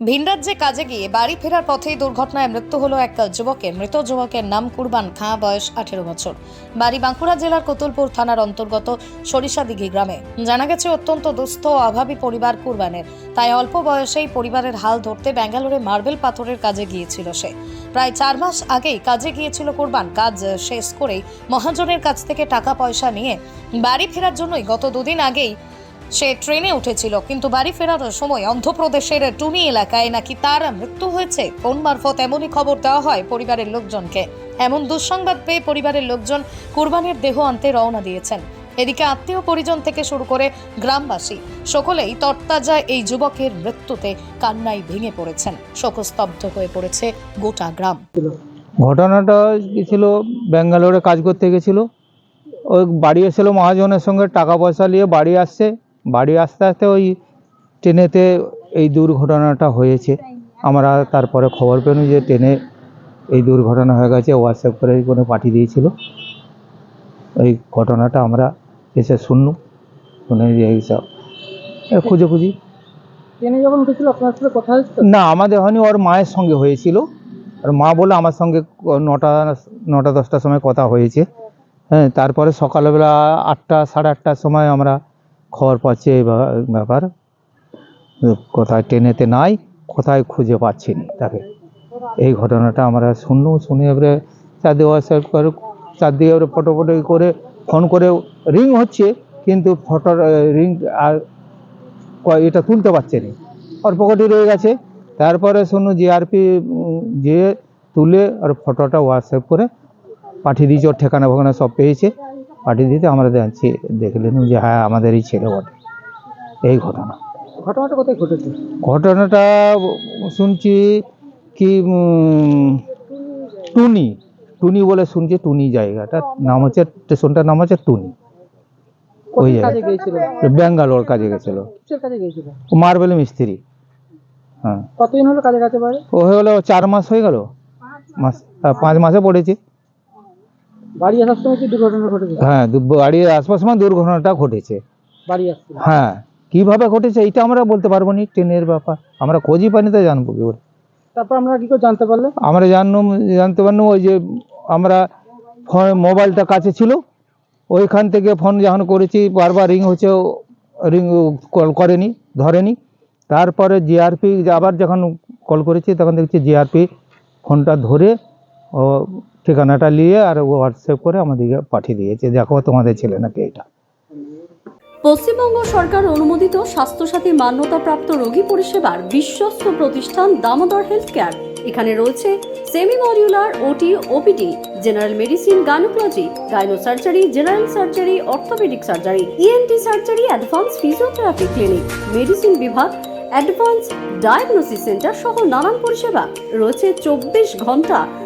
ভিনরাজ্যে কাজে গিয়ে বাড়ি ফেরার পথেই দুর্ঘটনায় মৃত্যু হলো এক যুবকের। মৃত যুবকের নাম কুরবান খাঁ, বয়স আঠেরো বছর। বাড়ি বাঁকুড়া জেলার কতুলপুর থানার অন্তর্গত সরিষাদিঘি গ্রামে। জানা গেছে, অত্যন্ত দুস্থ অভাবী পরিবার কুরবানের। তাই অল্প বয়সেই পরিবারের হাল ধরতে ব্যাঙ্গালোরে মার্বেল পাথরের কাজে গিয়েছিল সে। প্রায় চার মাস আগেই কাজে গিয়েছিল কুরবান। কাজ শেষ করেই মহাজনের কাছ থেকে টাকা পয়সা নিয়ে বাড়ি ফেরার জন্যই গত দুদিন আগেই সে ট্রেনে উঠেছিল, কিন্তু বাড়ি ফেরার সময় অন্ধ্রপ্রদেশের টুনি এলাকায় নাকি তার মৃত্যু হয়েছে। ফোন মারফত এমনই খবর দেওয়া হয় পরিবারের লোকজনকে। এমন দুঃসংবাদ পেয়ে পরিবারের লোকজন কুরবানির দেহ আনতে রওনা দিয়েছেন। এদিকে আত্মীয় পরিজন থেকে শুরু করে গ্রামবাসী, সকলেই তরতাজা এই যুবকের মৃত্যুতে কান্নায় ভেঙে পড়েছেন। শোকস্তব্ধ হয়ে পড়েছে গোটা গ্রাম। ঘটনাটা ছিল ব্যাঙ্গালোরে কাজ করতে গেছিল। ওই বাড়ি এসেছিল মহাজনের সঙ্গে, টাকা পয়সা নিয়ে বাড়ি আসছে। বাড়ি আসতে আসতে ওই ট্রেনেতে এই দুর্ঘটনাটা হয়েছে। আমরা তারপরে খবর পেলাম যে ট্রেনে এই দুর্ঘটনা হয়ে গেছে হোয়াটসঅ্যাপ করে কোনো পাঠিয়ে দিয়েছিল। এই ঘটনাটা আমরা এসে শুনলু শুনে যে এইসব খুঁজে খুঁজি ট্রেনে যখন উঠেছিল আপনার সাথে কথা হয়েছিল? না আমাদের হয়নি ওর মায়ের সঙ্গে হয়েছিল। আর মা বলে আমার সঙ্গে নটা নটা দশটার সময় কথা হয়েছে। হ্যাঁ তারপরে সকালবেলা আটটা সাড়ে আটটার সময় আমরা খবর পাচ্ছি এই ব্যাপার। কোথায় ট্রেনেতে নাই, কোথায় খুঁজে পাচ্ছি না তাকে। এই ঘটনাটা আমরা শুনলু শুনে এবারে চারদিকে হোয়াটসঅ্যাপ করে, চারদিকে এবারে ফটো ফটো করে ফোন করে রিং হচ্ছে, কিন্তু ফটোর রিং আর এটা তুলতে পারছে না। ওর পকেটে রয়ে গেছে। তারপরে শুনু জিআরপি যে তুলে আর ফটোটা হোয়াটসঅ্যাপ করে পাঠিয়ে দিয়েছে, ওর ঠিকানা ফোকানা সব পেয়েছে। পাঠিয়ে দিতে আমরা দেখছি দেখলেন যে হ্যাঁ আমাদেরই ছেলে বটে। এই ঘটনা। ঘটনাটা কোথায় ঘটেছে? ঘটনাটা শুনছি কি টুনি টুনি বলে শুনছি টুনি জায়গাটার নাম হচ্ছে স্টেশনটার নাম হচ্ছে টুনি। ওই কোথায় কাজে জায়গা ব্যাঙ্গালোর কাজে গেছিল। মার্বেল মিস্ত্রি। হ্যাঁ। কতদিন হলো কাজে কাছে ও হয়ে গেলো চার মাস হয়ে গেল। মাস পাঁচ মাসে পড়েছে। বাড়ি আসার সময় কি দুর্ঘটনা ঘটেছে? হ্যাঁ বাড়ির আশপাশ সময় দুর্ঘটনাটা ঘটেছে। বাড়ি আসছিল হ্যাঁ কীভাবে ঘটেছে এটা আমরা বলতে পারব না ট্রেনের ব্যাপার। আমরা খোঁজই পাইনি তো জানব কি করে। তারপর আমরা কি করে জানতে পারলে? আমরা জানলাম জানতে পারলাম ওই যে আমরা ফোন মোবাইলটা কাছে ছিল। ওইখান থেকে ফোন যখন করেছি বারবার রিং হচ্ছে রিং কল করেনি ধরেনি। তারপরে জিআরপি আবার যখন কল করেছি তখন দেখছি জিআরপি ফোনটা ধরে ও ঠিকানাটা নিয়ে আর হোয়াটসঅ্যাপ করে আমাদেরকে পাঠিয়ে দিয়েছে। দেখো তোমাদের ছেলে নাকি এটা। পশ্চিমবঙ্গ সরকার অনুমোদিত স্বাস্থ্যসাথী মান্যতাপ্রাপ্ত রোগী পরিষেবার বিশ্বস্ত প্রতিষ্ঠান দামোদর হেলথ কেয়ার এখানে রয়েছে semi modular OT OPD general medicine gynaecology gyno surgery general surgery orthopaedic surgery ENT surgery advance physiotherapy clinic medicine বিভাগ অ্যাডভান্স ডায়াগনোসিস সেন্টার সহ নানান পরিষেবা। রয়েছে চব্বিশ ঘণ্টা